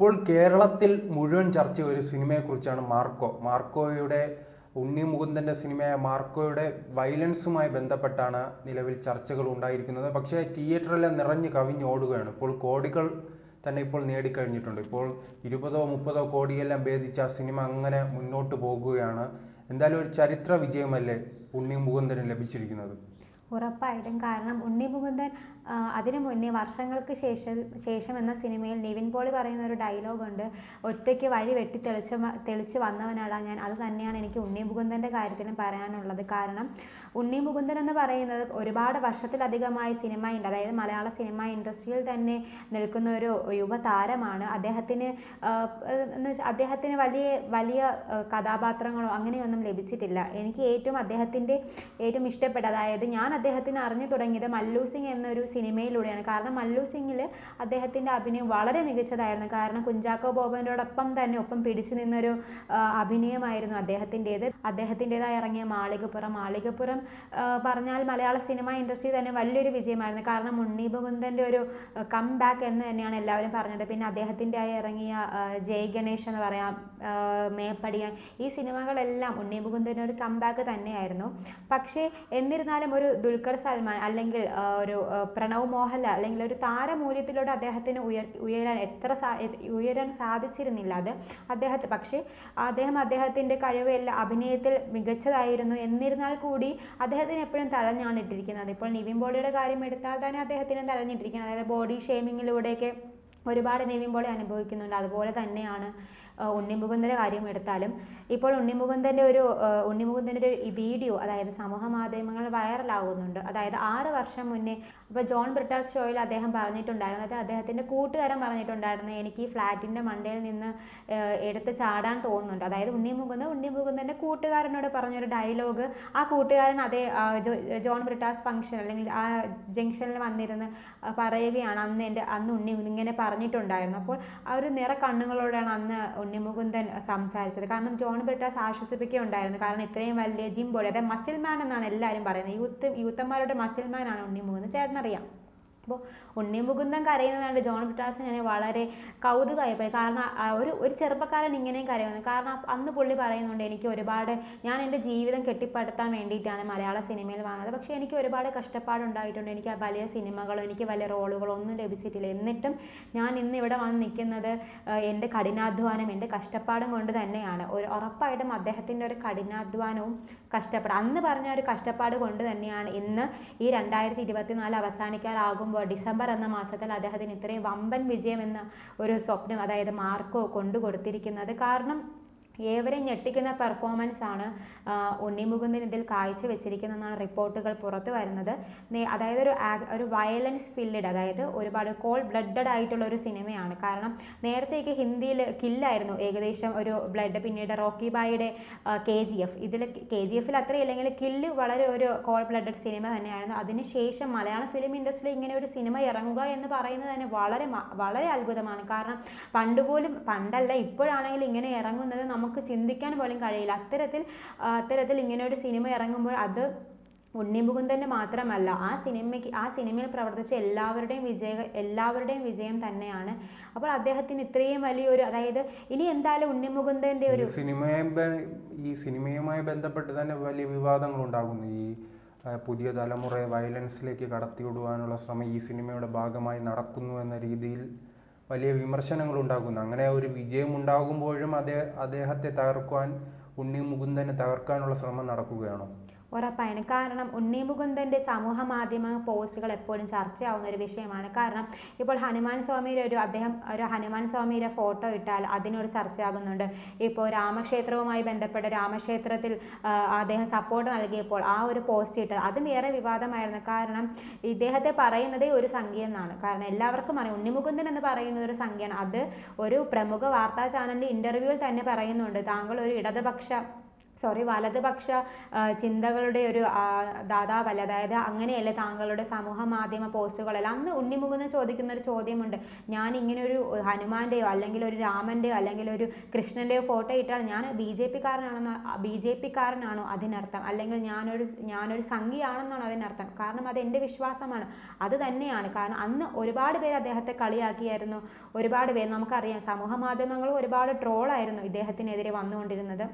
ഇപ്പോൾ കേരളത്തിൽ മുഴുവൻ ചർച്ച ഒരു സിനിമയെക്കുറിച്ചാണ് മാർക്കോ. മാർക്കോയുടെ ഉണ്ണി മുകുന്ദന്റെ സിനിമയായ മാർക്കോയുടെ വയലൻസുമായി ബന്ധപ്പെട്ടാണ് നിലവിൽ ചർച്ചകൾ ഉണ്ടായിരിക്കുന്നത്. പക്ഷേ തിയേറ്ററിലെ നിറഞ്ഞു കവിഞ്ഞോടുകയാണ് ഇപ്പോൾ കോടികൾ തന്നെ ഇപ്പോൾ നേടിക്കഴിഞ്ഞിട്ടുണ്ട്. ഇപ്പോൾ ഇരുപതോ മുപ്പതോ കോടിയെല്ലാം ഭേദിച്ച് ആ സിനിമ അങ്ങനെ മുന്നോട്ട് പോകുകയാണ്. എന്തായാലും ഒരു ചരിത്ര വിജയമല്ലേ ഉണ്ണി മുകുന്ദന് ലഭിച്ചിരിക്കുന്നത്? ഉറപ്പായിട്ടും. കാരണം ഉണ്ണി മുകുന്ദൻ അതിനു മുന്നേ വർഷങ്ങൾക്ക് ശേഷം ശേഷം എന്ന സിനിമയിൽ നിവിൻ പോളി പറയുന്ന ഒരു ഡയലോഗ് ഉണ്ട്. ഒറ്റയ്ക്ക് വഴി വെട്ടി തെളിച്ച് തെളിച്ച് വന്നവനാടാ ഞാൻ. അത് തന്നെയാണ് എനിക്ക് ഉണ്ണി മുകുന്ദന്റെ കാര്യത്തിലും പറയാനുള്ളത്. കാരണം ഉണ്ണി മുകുന്ദൻ എന്ന് പറയുന്നത് ഒരുപാട് വർഷത്തിലധികമായി സിനിമ അതായത് മലയാള സിനിമ ഇൻഡസ്ട്രിയിൽ തന്നെ നിൽക്കുന്ന ഒരു യുവതാരമാണ്. അദ്ദേഹത്തിന് അദ്ദേഹത്തിന് വലിയ വലിയ കഥാപാത്രങ്ങളോ അങ്ങനെയൊന്നും ലഭിച്ചിട്ടില്ല. എനിക്ക് ഏറ്റവും അദ്ദേഹത്തിന്റെ ഏറ്റവും ഇഷ്ടപ്പെട്ട അതായത് ഞാൻ അദ്ദേഹത്തിന് അറിഞ്ഞു തുടങ്ങിയത് മല്ലു സിംഗ് എന്നൊരു സിനിമയിലൂടെയാണ്. കാരണം മല്ലു സിംഗിൽ അദ്ദേഹത്തിന്റെ അഭിനയം വളരെ മികച്ചതായിരുന്നു. കാരണം കുഞ്ചാക്കോ ബോബനോടൊപ്പം തന്നെ ഒപ്പം പിടിച്ചു നിന്നൊരു അഭിനയമായിരുന്നു അദ്ദേഹത്തിന്റേത് അദ്ദേഹത്തിന്റെതായി ഇറങ്ങിയ മാളികപ്പുറം. മാളികപ്പുറം പറഞ്ഞാൽ മലയാള സിനിമ ഇൻഡസ്ട്രി തന്നെ വലിയൊരു വിജയമായിരുന്നു. കാരണം ഉണ്ണി മുകുന്ദന്റെ ഒരു കം ബാക്ക് എന്ന് തന്നെയാണ് എല്ലാവരും പറഞ്ഞത്. പിന്നെ അദ്ദേഹത്തിന്റെ ആയി ഇറങ്ങിയ ജയ് ഗണേഷ് എന്ന് പറയാം മേപ്പടിയാൻ. ഈ സിനിമകളെല്ലാം ഉണ്ണി മുകുന്ദന്റെ ഒരു കം ബാക്ക് തന്നെയായിരുന്നു. പക്ഷേ എന്നിരുന്നാലും ഒരു ദുൽഖർ സൽമാൻ അല്ലെങ്കിൽ ഒരു പ്രണവ് മോഹൻലാൽ അല്ലെങ്കിൽ ഒരു താരമൂല്യത്തിലൂടെ അദ്ദേഹത്തിന് ഉയർ ഉയരാൻ എത്ര സാ ഉയരാൻ സാധിച്ചിരുന്നില്ല അത് അദ്ദേഹത്തെ. പക്ഷേ അദ്ദേഹം അദ്ദേഹത്തിന്റെ കഴിവ് എല്ലാ അഭിനയത്തിൽ മികച്ചതായിരുന്നു. എന്നിരുന്നാൽ കൂടി അദ്ദേഹത്തിന് എപ്പോഴും തഴഞ്ഞാണ് ഇട്ടിരിക്കുന്നത് ഇപ്പോൾ നിവിൻ പോളിയുടെ കാര്യം എടുത്താൽ തന്നെ അദ്ദേഹത്തിന് തഴഞ്ഞിട്ടിരിക്കുന്നത്. അതായത് ബോഡി ഷേമിങ്ങിലൂടെയൊക്കെ ഒരുപാട് നിവിൻ പോളി അനുഭവിക്കുന്നുണ്ട്. അതുപോലെ തന്നെയാണ് ഉണ്ണിമുകുന്ദന്റെ കാര്യം എടുത്താലും ഇപ്പോൾ ഉണ്ണിമുകുന്ദന്റെ ഒരു ഉണ്ണിമുകുന്ദന്റെ ഒരു വീഡിയോ അതായത് സമൂഹ മാധ്യമങ്ങൾ വൈറലാകുന്നുണ്ട് അതായത് ആറ് വർഷം മുന്നേ ഇപ്പോൾ ജോൺ ബ്രിട്ടാസ് ഷോയിൽ അദ്ദേഹം പറഞ്ഞിട്ടുണ്ടായിരുന്നു. അതായത് അദ്ദേഹത്തിന്റെ കൂട്ടുകാരൻ പറഞ്ഞിട്ടുണ്ടായിരുന്നു എനിക്ക് ഈ ഫ്ലാറ്റിന്റെ മണ്ടയിൽ നിന്ന് എടുത്ത് ചാടാൻ തോന്നുന്നുണ്ട്. അതായത് ഉണ്ണിമുകുന്ദൻ ഉണ്ണിമുകുന്ദന്റെ കൂട്ടുകാരനോട് പറഞ്ഞൊരു ഡയലോഗ് ആ കൂട്ടുകാരൻ അതേ ജോൺ ബ്രിട്ടാസ് ഫംഗ്ഷൻ അല്ലെങ്കിൽ ആ ജംഗ്ഷനിൽ വന്നിരുന്ന് പറയുകയാണ് അന്ന് എന്റെ അന്ന് ഉണ്ണി ഇങ്ങനെ പറഞ്ഞിട്ടുണ്ടായിരുന്നു. അപ്പോൾ ആ ഒരു നിറ കണ്ണുകളോടാണ് അന്ന് ഉണ്ണിമുകുന്ദൻ സംസാരിച്ചത്. കാരണം ജോൺ ബ്രിട്ടാസ് ആശ്വസിപ്പിക്കുകയുണ്ടായിരുന്നു. കാരണം ഇത്രയും വലിയ ജിം ബോഡി അതായത് മസിൽമാൻ എന്നാണ് എല്ലാവരും പറയുന്നത്. യൂത്ത് യൂത്തന്മാരുടെ മസിൽമാനാണ് ഉണ്ണിമുകുന്ദൻ. ചേട്ടനറിയാം. അപ്പോൾ ഉണ്ണി മുകുന്ദൻ കരയുന്നതാണ് ജോൺ ബ്രിട്ടാസിന് ഞാൻ വളരെ കൗതുകമായി പോയി കാരണം ഒരു ഒരു ചെറുപ്പക്കാരൻ ഇങ്ങനെയും കരയുന്നത് കാരണം അന്ന് പുള്ളി പറയുന്നുണ്ട് എനിക്ക് ഒരുപാട് ഞാൻ എന്റെ ജീവിതം കെട്ടിപ്പടുത്താൻ വേണ്ടിയിട്ടാണ് മലയാള സിനിമയിൽ വന്നത്. പക്ഷേ എനിക്ക് ഒരുപാട് കഷ്ടപ്പാടുണ്ടായിട്ടുണ്ട്. എനിക്ക് വലിയ സിനിമകളോ എനിക്ക് വലിയ റോളുകളോ ഒന്നും ലഭിച്ചിട്ടില്ല. എന്നിട്ടും ഞാൻ ഇന്ന് ഇവിടെ വന്ന് നിൽക്കുന്നത് എന്റെ കഠിനാധ്വാനം എന്റെ കഷ്ടപ്പാടും കൊണ്ട് തന്നെയാണ്. ഒരു ഉറപ്പായിട്ടും അദ്ദേഹത്തിന്റെ ഒരു കഠിനാധ്വാനവും കഷ്ടപ്പാട്. അന്ന് പറഞ്ഞ ഒരു കഷ്ടപ്പാട് കൊണ്ട് തന്നെയാണ് ഇന്ന് ഈ രണ്ടായിരത്തി ഇരുപത്തിനാല് അവസാനിക്കാറാകുമ്പോൾ ഡിസംബർ എന്ന മാസത്തിൽ അദ്ദേഹത്തിന് ഇത്രയും വമ്പൻ വിജയം എന്ന ഒരു സ്വപ്നം അതായത് മാർക്കോ കൊണ്ടു കൊടുത്തിരിക്കുന്നത് കാരണം ഏവരെയും ഞെട്ടിക്കുന്ന പെർഫോമൻസ് ആണ് ഉണ്ണിമുകുന്ദൻ ഉണ്ണി മുകുന്ദൻ ഇതിൽ കാഴ്ചവെച്ചിരിക്കുന്നതെന്നാണ് റിപ്പോർട്ടുകൾ പുറത്തു വരുന്നത്. അതായത് ഒരു ഒരു വയലൻസ് ഫില്ലഡ് അതായത് ഒരുപാട് കോൾ ബ്ലഡഡ് ആയിട്ടുള്ള ഒരു സിനിമയാണ്. കാരണം നേരത്തെയൊക്കെ ഹിന്ദിയിൽ കില്ലായിരുന്നു ഏകദേശം ഒരു ബ്ലഡ് പിന്നീട് റോക്കി ബായിയുടെ കെ ജി എഫ്. ഇതിൽ കെ ജി എഫിൽ അത്രയില്ലെങ്കിൽ കില്ല് വളരെ ഒരു കോൾ ബ്ലഡഡ് സിനിമ തന്നെയായിരുന്നു. അതിനുശേഷം മലയാള ഫിലിം ഇൻഡസ്ട്രിയിൽ ഇങ്ങനെ ഒരു സിനിമ ഇറങ്ങുക എന്ന് പറയുന്നത് തന്നെ വളരെ വളരെ അത്ഭുതമാണ്. കാരണം പണ്ടുപോലും പണ്ടല്ല ഇപ്പോഴാണെങ്കിൽ ഇങ്ങനെ ഇറങ്ങുന്നത് നമുക്ക് ചിന്തിക്കാൻ പോലും കഴിയില്ല. അത്തരത്തിൽ അത്തരത്തിൽ ഇങ്ങനെ ഒരു സിനിമ ഇറങ്ങുമ്പോൾ അത് ഉണ്ണി മുകുന്ദന്റെ മാത്രമല്ല ആ സിനിമയ്ക്ക് ആ സിനിമയിൽ പ്രവർത്തിച്ച എല്ലാവരുടെയും വിജയ എല്ലാവരുടെയും വിജയം തന്നെയാണ്. അപ്പോൾ അദ്ദേഹത്തിന് ഇത്രയും വലിയൊരു അതായത് ഇനി എന്തായാലും ഉണ്ണിമുകുന്ദന്റെ ഒരു സിനിമയെ ഈ സിനിമയുമായി ബന്ധപ്പെട്ട് തന്നെ വലിയ വിവാദങ്ങൾ ഉണ്ടാകുന്നു. ഈ പുതിയ തലമുറയെ വയലൻസിലേക്ക് കടത്തിവിടുവാനുള്ള ശ്രമം ഈ സിനിമയുടെ ഭാഗമായി നടക്കുന്നു എന്ന രീതിയിൽ വലിയ വിമർശനങ്ങൾ ഉണ്ടാകുന്നു അങ്ങനെ ഒരു വിജയം ഉണ്ടാകുമ്പോഴും അദ്ദേഹത്തെ തകർക്കുവാൻ ഉണ്ണി മുകുന്ദനെ തകർക്കാനുള്ള ശ്രമം നടക്കുകയാണോ? ഉറപ്പാണ്. കാരണം ഉണ്ണി മുകുന്ദന്റെ സമൂഹ മാധ്യമ പോസ്റ്റുകൾ എപ്പോഴും ചർച്ചയാവുന്ന ഒരു വിഷയമാണ്. കാരണം ഇപ്പോൾ ഹനുമാൻ സ്വാമിയുടെ ഒരു അദ്ദേഹം ഒരു ഹനുമാൻ സ്വാമിയുടെ ഫോട്ടോ ഇട്ടാൽ അതിനൊരു ചർച്ചയാകുന്നുണ്ട്. ഇപ്പോൾ രാമക്ഷേത്രവുമായി ബന്ധപ്പെട്ട രാമക്ഷേത്രത്തിൽ അദ്ദേഹം സപ്പോർട്ട് നൽകിയപ്പോൾ ആ ഒരു പോസ്റ്റ് ഇട്ട് അതും ഏറെ വിവാദമായിരുന്നു. കാരണം ഇദ്ദേഹത്തെ പറയുന്നതേ ഒരു സംഖ്യ എന്നാണ്. കാരണം എല്ലാവർക്കും അറിയാം ഉണ്ണിമുകുന്ദൻ എന്ന് പറയുന്നത് ഒരു സംഖ്യയാണ്. അത് ഒരു പ്രമുഖ വാർത്താ ചാനലിന്റെ ഇന്റർവ്യൂവിൽ തന്നെ പറയുന്നുണ്ട്. താങ്കൾ ഒരു ഇടതുപക്ഷ സോറി വലതുപക്ഷ ചിന്തകളുടെ ഒരു ദാതാവല്ല. അതായത് അങ്ങനെയല്ലേ താങ്കളുടെ സമൂഹ മാധ്യമ പോസ്റ്റുകളെല്ലാം. അന്ന് ഉണ്ണിമുകുന്ന് ചോദിക്കുന്ന ഒരു ചോദ്യമുണ്ട്. ഞാൻ ഇങ്ങനെ ഒരു ഹനുമാന്റെയോ അല്ലെങ്കിൽ ഒരു രാമന്റെയോ അല്ലെങ്കിൽ ഒരു കൃഷ്ണന്റെയോ ഫോട്ടോ ഇട്ടാൽ ഞാൻ ബി ജെ പിക്കാരനാണെന്ന് ബി ജെ പിക്കാരനാണോ അതിനർത്ഥം? അല്ലെങ്കിൽ ഞാനൊരു ഞാനൊരു സംഘിയാണെന്നാണോ അതിനർത്ഥം? കാരണം അത് എന്റെ വിശ്വാസമാണ്. അത് തന്നെയാണ്. കാരണം അന്ന് ഒരുപാട് പേര് അദ്ദേഹത്തെ കളിയാക്കിയായിരുന്നു. ഒരുപാട് പേര് നമുക്കറിയാം. സമൂഹ മാധ്യമങ്ങളും ഒരുപാട് ട്രോളായിരുന്നു ഇദ്ദേഹത്തിനെതിരെ വന്നുകൊണ്ടിരുന്നത്.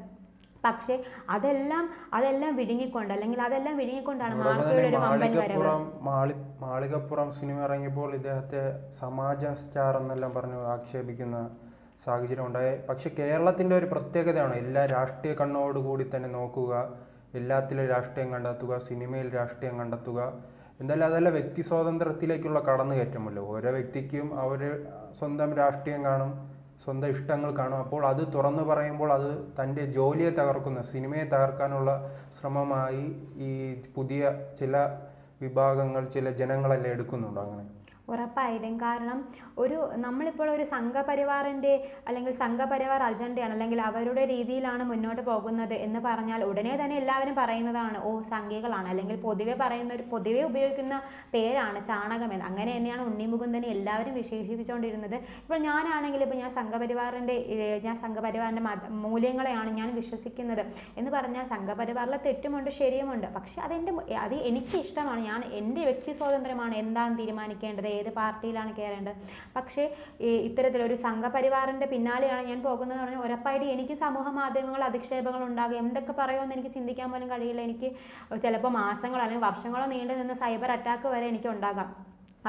പക്ഷേ അതെല്ലാം അതെല്ലാം വിഴുങ്ങിക്കൊണ്ട് അല്ലെങ്കിൽ അതെല്ലാം വിഴുങ്ങിക്കൊണ്ടാണ് അതോടൊപ്പം മാർക്കോയുടെ ഒരു വമ്പൻ വരവ് മാളികപ്പുറം മാളികപ്പുറം സിനിമ ഇറങ്ങിയപ്പോൾ ഇദ്ദേഹത്തെ സമാജ സ്റ്റാർ എന്നെല്ലാം പറഞ്ഞു ആക്ഷേപിക്കുന്ന സാഹചര്യം ഉണ്ടായി. പക്ഷെ കേരളത്തിന്റെ ഒരു പ്രത്യേകതയാണ് എല്ലാ രാഷ്ട്രീയ കണ്ണോടുകൂടി തന്നെ നോക്കുക എല്ലാത്തിലും രാഷ്ട്രീയം കണ്ടെത്തുക സിനിമയിൽ രാഷ്ട്രീയം കണ്ടെത്തുക. എന്തായാലും അതല്ല വ്യക്തി സ്വാതന്ത്ര്യത്തിലേക്കുള്ള കടന്നുകയറ്റമല്ലോ? ഓരോ വ്യക്തിക്കും അവർ സ്വന്തം രാഷ്ട്രീയം കാണും. സ്വന്തം ഇഷ്ടങ്ങൾ കാണും. അപ്പോൾ അത് തുറന്നു പറയുമ്പോൾ അത് തന്റെ ജോലിയെ തകർക്കുന്ന. സിനിമയെ തകർക്കാനുള്ള ശ്രമമായി ഈ പുതിയ ചില വിഭാഗങ്ങൾ ചില ജനങ്ങളെല്ലാം എടുക്കുന്നുണ്ടോ അങ്ങനെ? ഉറപ്പായിട്ടും. കാരണം ഒരു നമ്മളിപ്പോൾ ഒരു സംഘപരിവാറിന്റെ അല്ലെങ്കിൽ സംഘപരിവാർ അജണ്ടയാണ് അല്ലെങ്കിൽ അവരുടെ രീതിയിലാണ് മുന്നോട്ട് പോകുന്നത് എന്ന് പറഞ്ഞാൽ ഉടനെ തന്നെ എല്ലാവരും പറയുന്നതാണ് ഓ സംഖ്യകളാണ്. അല്ലെങ്കിൽ പൊതുവെ പറയുന്ന ഒരു പൊതുവെ ഉപയോഗിക്കുന്ന പേരാണ് ചാണകമെന്ന് അങ്ങനെ തന്നെയാണ് ഉണ്ണിമുകുന്ദനെ എല്ലാവരും വിശേഷിപ്പിച്ചുകൊണ്ടിരുന്നത്. ഇപ്പോൾ ഞാനാണെങ്കിൽ ഇപ്പോൾ ഞാൻ സംഘപരിവാറിന്റെ ഞാൻ സംഘപരിവാറിന്റെ മൂല്യങ്ങളെയാണ് ഞാൻ വിശ്വസിക്കുന്നത് എന്ന് പറഞ്ഞാൽ സംഘപരിവാറിലെ തെറ്റുമുണ്ട് ശരിയുമുണ്ട്. പക്ഷേ അതെന്റെ അത് എനിക്ക് ഇഷ്ടമാണ് ഞാൻ എന്റെ വ്യക്തി സ്വാതന്ത്ര്യമാണ്. എന്താണ് തീരുമാനിക്കേണ്ടത്? ഏത് പാർട്ടിയിലാണ് കയറേണ്ടത് പക്ഷേ ഇത്തരത്തിലൊരു സംഘപരിവാറിന്റെ പിന്നാലെയാണ് ഞാൻ പോകുന്നത് പറഞ്ഞാൽ ഉറപ്പായിട്ട് എനിക്ക് സമൂഹ മാധ്യമങ്ങൾ അധിക്ഷേപങ്ങൾ ഉണ്ടാകും. എന്തൊക്കെ പറയുമെന്ന് എനിക്ക് ചിന്തിക്കാൻ പോലും കഴിയില്ല. എനിക്ക് ചിലപ്പോൾ മാസങ്ങളോ അല്ലെങ്കിൽ വർഷങ്ങളോ നീണ്ടു നിന്ന് സൈബർ അറ്റാക്ക് വരെ എനിക്ക് ഉണ്ടാകാം.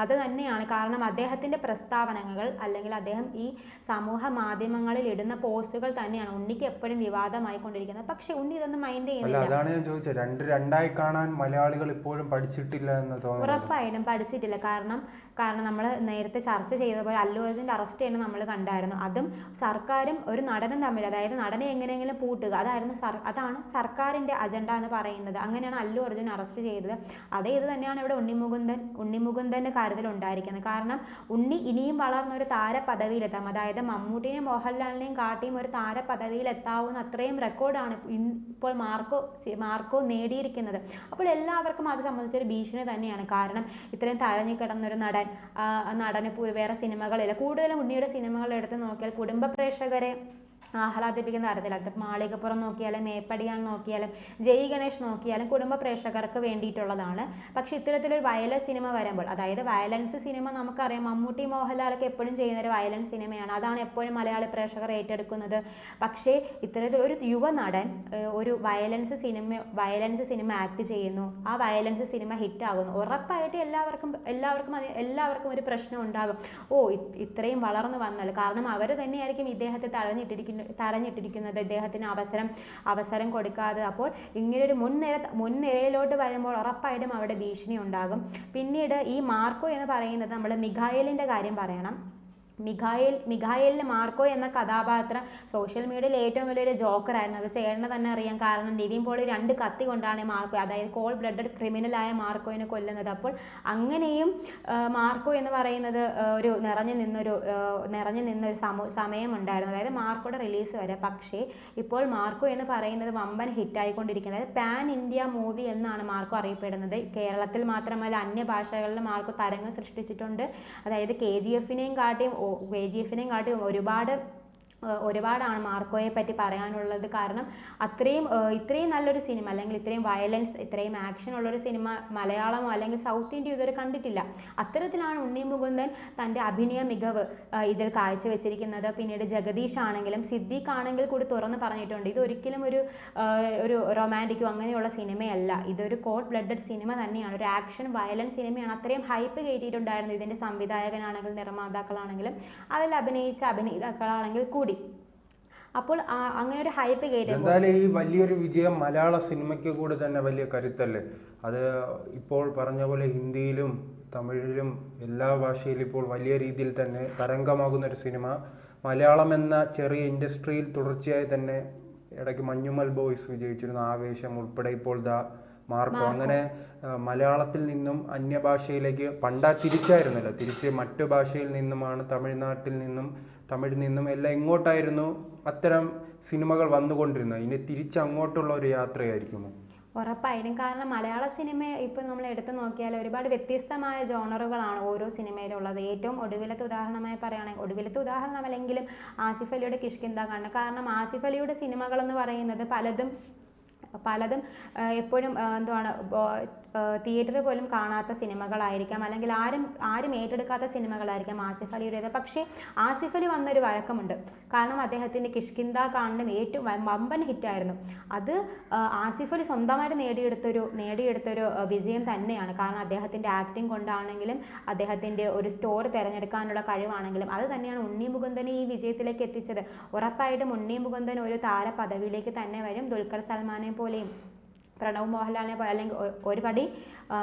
അത് തന്നെയാണ്. കാരണം അദ്ദേഹത്തിന്റെ പ്രസ്താവനകൾ അല്ലെങ്കിൽ അദ്ദേഹം ഈ സമൂഹ മാധ്യമങ്ങളിൽ ഇടുന്ന പോസ്റ്റുകൾ തന്നെയാണ്. ഉണ്ണിക്ക് എപ്പോഴും വിവാദമായി കൊണ്ടിരിക്കുന്നത് പക്ഷെ ഉണ്ണി ഇതൊന്നും മൈൻഡ് ചെയ്യുന്നില്ല. അതാണ് ഞാൻ ചോദിച്ചത്. രണ്ട് രണ്ടായി കാണാൻ മലയാളികൾ ഇപ്പോഴും പഠിച്ചിട്ടില്ല എന്ന് തോന്നുന്നു. ഉറപ്പായിട്ടും പഠിച്ചിട്ടില്ല. കാരണം കാരണം നമ്മൾ നേരത്തെ ചർച്ച ചെയ്ത പോലെ അല്ലു അർജുന്റെ അറസ്റ്റ് ചെയ്യുന്നത് നമ്മൾ കണ്ടായിരുന്നു. അതും സർക്കാരും ഒരു നടനും തമ്മിൽ അതായത് നടനെ എങ്ങനെയെങ്കിലും പൂട്ടുക. അതായിരുന്നു സർ അതാണ് സർക്കാരിന്റെ അജണ്ട എന്ന് പറയുന്നത്. അങ്ങനെയാണ് അല്ലു അർജുൻ അറസ്റ്റ് ചെയ്തത്. അതേ ഇത് തന്നെയാണ് ഇവിടെ ഉണ്ണിമുകുന്ദൻ ഉണ്ണിമുകുന്ദന്റെ കാര്യത്തിൽ ഉണ്ടായിരിക്കുന്നത് കാരണം ഉണ്ണി ഇനിയും വളർന്ന ഒരു താര പദവിയിലെത്താം അതായത് മമ്മൂട്ടിയെയും മോഹൻലാലിനെയും കാട്ടിയും ഒരു താര പദവിയിൽ എത്താവുന്ന അത്രയും റെക്കോർഡാണ് ഇപ്പോൾ മാർക്കോ മാർക്കോ നേടിയിരിക്കുന്നത്. അപ്പോൾ എല്ലാവർക്കും അത് സംബന്ധിച്ചൊരു ഭീഷണി തന്നെയാണ്. കാരണം ഇത്രയും തഴഞ്ഞു കിടന്നൊരു നടൻ നടന് വേറെ സിനിമകളില്ല കൂടുതലും ഉണ്ണിയുടെ സിനിമകൾ എടുത്ത് നോക്കിയാൽ കുടുംബ പ്രേക്ഷകരെ ആഹ്ലാദിപ്പിക്കുന്ന തരത്തിൽ അത് മാളികപ്പുറം നോക്കിയാലും മേപ്പടിയാൻ നോക്കിയാലും ജയ് ഗണേഷ് നോക്കിയാലും കുടുംബ പ്രേക്ഷകർക്ക് വേണ്ടിയിട്ടുള്ളതാണ്. പക്ഷെ ഇത്തരത്തിലൊരു വയലൻസ് സിനിമ വരുമ്പോൾ അതായത് വയലൻസ് സിനിമ നമുക്കറിയാം മമ്മൂട്ടി മോഹൻലാലൊക്കെ എപ്പോഴും ചെയ്യുന്ന ഒരു വയലൻസ് സിനിമയാണ്. അതാണ് എപ്പോഴും മലയാളി പ്രേക്ഷകർ ഏറ്റെടുക്കുന്നത്. പക്ഷേ ഇത്തരത്തിൽ ഒരു യുവ നടൻ ഒരു violence cinema violence cinema act ചെയ്യുന്നു. ആ വയലൻസ് സിനിമ ഹിറ്റാകുന്നു. ഉറപ്പായിട്ട് എല്ലാവർക്കും എല്ലാവർക്കും എല്ലാവർക്കും ഒരു പ്രശ്നം ഉണ്ടാകും. ഓ ഇത്രയും വളർന്നു വന്നാൽ കാരണം അവർ തന്നെയായിരിക്കും ഇദ്ദേഹത്തെ തഴഞ്ഞിട്ടിരിക്കുന്ന തടഞ്ഞിട്ടിരിക്കുന്നത് ഇദ്ദേഹത്തിന് അവസരം അവസരം കൊടുക്കാതെ അപ്പോൾ ഇങ്ങനൊരു മുൻനിര മുൻനിരയിലോട്ട് വരുമ്പോൾ ഉറപ്പായിട്ടും അവിടെ ഭീഷണി ഉണ്ടാകും. പിന്നീട് ഈ മാർക്കോ എന്ന് പറയുന്നത് നമ്മൾ മിഖായലിന്റെ കാര്യം പറയണം. മിഖായേൽ മിഖായേലിന് മാർക്കോ എന്ന കഥാപാത്രം സോഷ്യൽ മീഡിയയിൽ ഏറ്റവും വലിയൊരു ജോക്കറായിരുന്നു അത് ചേട്ടന് തന്നെ അറിയാം. കാരണം നിവിൻ പോളി രണ്ട് കത്തി കൊണ്ടാണ് മാർക്കോ അതായത് കോൾ ബ്ലഡഡ് ക്രിമിനലായ മാർക്കോയിനെ കൊല്ലുന്നത്. അപ്പോൾ അങ്ങനെയും മാർക്കോ എന്ന് പറയുന്നത് ഒരു നിറഞ്ഞു നിന്നൊരു നിറഞ്ഞു നിന്നൊരു സമു സമയമുണ്ടായിരുന്നു അതായത് മാർക്കോയുടെ റിലീസ് വരെ. പക്ഷേ ഇപ്പോൾ മാർക്കോ എന്ന് പറയുന്നത് വമ്പൻ ഹിറ്റായിക്കൊണ്ടിരിക്കുന്നത് അതായത് പാൻ ഇന്ത്യ മൂവി എന്നാണ് മാർക്കോ അറിയപ്പെടുന്നത്. കേരളത്തിൽ മാത്രമല്ല അന്യ ഭാഷകളിൽ മാർക്കോ തരംഗം സൃഷ്ടിച്ചിട്ടുണ്ട്. അതായത് കെ ജി എഫിനെയും കാട്ടിയും കെ ജി എഫിനെയും കാട്ടി ഒരുപാട് ഒരുപാടാണ് മാർക്കോയെ പറ്റി പറയാനുള്ളത്. കാരണം അത്രയും ഇത്രയും നല്ലൊരു സിനിമ അല്ലെങ്കിൽ ഇത്രയും വയലൻസ് ഇത്രയും ആക്ഷൻ ഉള്ളൊരു സിനിമ മലയാളമോ അല്ലെങ്കിൽ സൗത്ത് ഇന്ത്യ ഇതുവരെ കണ്ടിട്ടില്ല. അത്തരത്തിലാണ് ഉണ്ണി മുകുന്ദൻ തന്റെ അഭിനയ മികവ് ഇതിൽ കാഴ്ചവെച്ചിരിക്കുന്നത്. പിന്നീട് ജഗദീഷ് ആണെങ്കിലും സിദ്ദീഖ് ആണെങ്കിൽ കൂടി തുറന്ന് പറഞ്ഞിട്ടുണ്ട് ഇത് ഒരിക്കലും ഒരു ഒരു റൊമാന്റിക്കോ അങ്ങനെയുള്ള സിനിമയല്ല. ഇതൊരു കോഡ് ബ്ലഡഡ് സിനിമ തന്നെയാണ്. ഒരു ആക്ഷൻ വയലൻസ് സിനിമയാണ്. അത്രയും ഹൈപ്പ് കയറ്റിയിട്ടുണ്ടായിരുന്നു ഇതിന്റെ സംവിധായകനാണെങ്കിലും നിർമ്മാതാക്കളാണെങ്കിലും. അതിൽ അഭിനയിച്ച അഭിനേതാക്കളാണെങ്കിൽ കൂടി അപ്പോൾ അങ്ങനെ ഒരു ഹൈപ്പ് കയറ്റി എന്തായാലും ഈ വലിയൊരു വിജയം മലയാള സിനിമയ്ക്ക് കൂടി തന്നെ വലിയ കരുത്തല്ലേ? അത് ഇപ്പോൾ പറഞ്ഞ പോലെ ഹിന്ദിയിലും തമിഴിലും എല്ലാ ഭാഷയിലും ഇപ്പോൾ വലിയ രീതിയിൽ തന്നെ തരംഗമാകുന്ന ഒരു സിനിമ. മലയാളം എന്ന ചെറിയ ഇൻഡസ്ട്രിയിൽ തുടർച്ചയായി തന്നെ ഇടയ്ക്ക് മഞ്ഞുമൽ ബോയ്സ് വിജയിച്ചിരുന്ന. ആവേശം ഉൾപ്പെടെ ഇപ്പോൾ ദാ മാർക്കോ അങ്ങനെ മലയാളത്തിൽ നിന്നും അന്യഭാഷയിലേക്ക് പണ്ടാ തിരിച്ചായിരുന്നല്ലോ. തിരിച്ച് മറ്റു ഭാഷയിൽ നിന്നുമാണ് തമിഴ്നാട്ടിൽ നിന്നും തമിഴിൽ നിന്നും എല്ലാം ഇങ്ങോട്ടായിരുന്നു അത്തരം സിനിമകൾ വന്നുകൊണ്ടിരുന്നത്. ഇനി തിരിച്ചങ്ങോട്ടുള്ള ഒരു യാത്രയായിരിക്കുമോ? ഉറപ്പായിട്ടും കാരണം മലയാള സിനിമ ഇപ്പം നമ്മൾ എടുത്തു നോക്കിയാൽ ഒരുപാട് വ്യത്യസ്തമായ ജോണറുകളാണ് ഓരോ സിനിമയിലുള്ളത്. ഏറ്റവും ഒടുവിലത്തെ ഉദാഹരണമായി പറയുകയാണെങ്കിൽ ഒടുവിലത്തെ ഉദാഹരണമല്ലെങ്കിലും ആസിഫ് അലിയുടെ കിഷ്കിന്ത കണ്ണ് കാരണം ആസിഫ് അലിയുടെ സിനിമകളെന്ന് പറയുന്നത് പലതും പലതും എപ്പോഴും എന്തുവാണ് തിയേറ്ററിൽ പോലും കാണാത്ത സിനിമകളായിരിക്കാം അല്ലെങ്കിൽ ആരും ആരും ഏറ്റെടുക്കാത്ത സിനിമകളായിരിക്കാം ആസിഫ് അലിയുടേത് പക്ഷേ ആസിഫ് അലി വന്നൊരു വഴക്കമുണ്ട്. കാരണം അദ്ദേഹത്തിന്റെ കിഷ്കിന്ദ കാണും ഏറ്റവും വമ്പൻ ഹിറ്റായിരുന്നു. അത് ആസിഫ് അലി സ്വന്തമായിട്ട് നേടിയെടുത്തൊരു നേടിയെടുത്തൊരു വിജയം തന്നെയാണ്. കാരണം അദ്ദേഹത്തിന്റെ ആക്ടിങ് കൊണ്ടാണെങ്കിലും അദ്ദേഹത്തിന്റെ ഒരു സ്റ്റോറി തിരഞ്ഞെടുക്കാനുള്ള കഴിവാണെങ്കിലും അത് തന്നെയാണ് ഉണ്ണി മുകുന്ദനെ ഈ വിജയത്തിലേക്ക് എത്തിച്ചത്. ഉറപ്പായിട്ടും ഉണ്ണി മുകുന്ദൻ ഒരു താരപദവിയിലേക്ക് തന്നെ വരും. ദുൽഖർ സൽമാനെ പോലെയും പ്രണവ് മോഹൻലാലിനെ പോലെ അല്ലെങ്കിൽ ഒരുപടി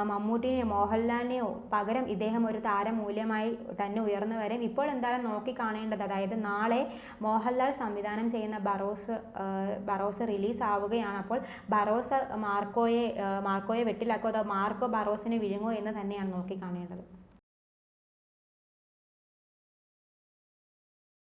മമ്മൂട്ടിനെയോ മോഹൻലാലിനെയോ പകരം ഇദ്ദേഹം ഒരു താരമൂല്യമായി തന്നെ ഉയർന്നു വരും. ഇപ്പോൾ എന്തായാലും നോക്കി കാണേണ്ടത് അതായത് നാളെ മോഹൻലാൽ സംവിധാനം ചെയ്യുന്ന ബറോസ് ബറോസ് റിലീസ് ആവുകയാണ്. അപ്പോൾ ബറോസ് മാർക്കോയെ മാർക്കോയെ വെട്ടിലാക്കോ അതോ മാർക്കോ ബറോസിനെ വിഴുങ്ങോ എന്ന് തന്നെയാണ് നോക്കി കാണേണ്ടത്.